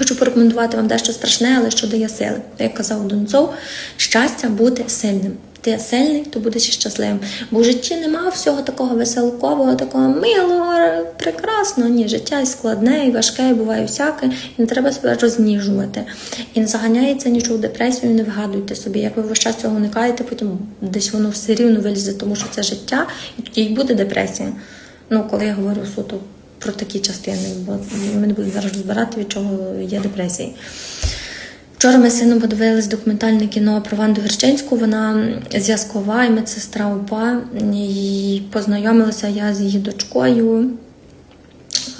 Хочу порекомендувати вам дещо страшне, але що дає сили. Як казав Донцов, щастя бути сильним. Ти сильний, то будеш щасливим. Бо в житті нема всього такого веселкового, такого милого, прекрасного. Ні, життя і складне, і важке, і буває всяке, і не треба себе розніжувати. І не заганяється нічого в депресію, не вигадуйте собі. Як ви весь час цього уникаєте, потім десь воно все рівно вилізе, тому що це життя, і тоді й буде депресія. Ну, коли я говорю суто про такі частини, бо ми не будемо зараз розбирати, від чого є депресії. Вчора ми з сином подивились документальне кіно про Ванду Герченську. Вона зв'язкова і медсестра УПА. І познайомилася я з її дочкою.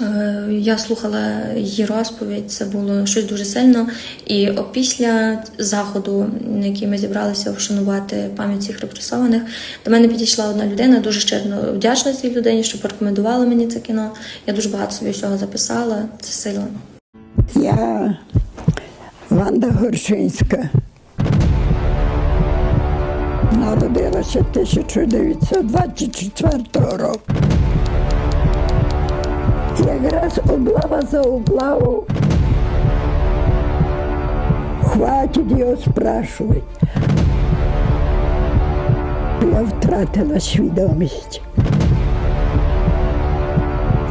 Е, Я слухала її розповідь, це було щось дуже сильно. І опісля заходу, на який ми зібралися вшанувати пам'ять всіх репресованих, до мене підійшла одна людина, дуже щиро вдячна цій людині, що порекомендувала мені це кіно. Я дуже багато собі всього записала. Це сила. Я Ванда Горшинська. Народилася 1924 року. Якраз облава за облаву. Хватить його спрашувати. Я втратила свідомість.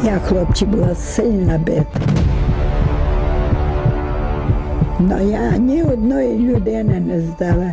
Я хлопці була сильно бита. Но я ні одної людини не здала.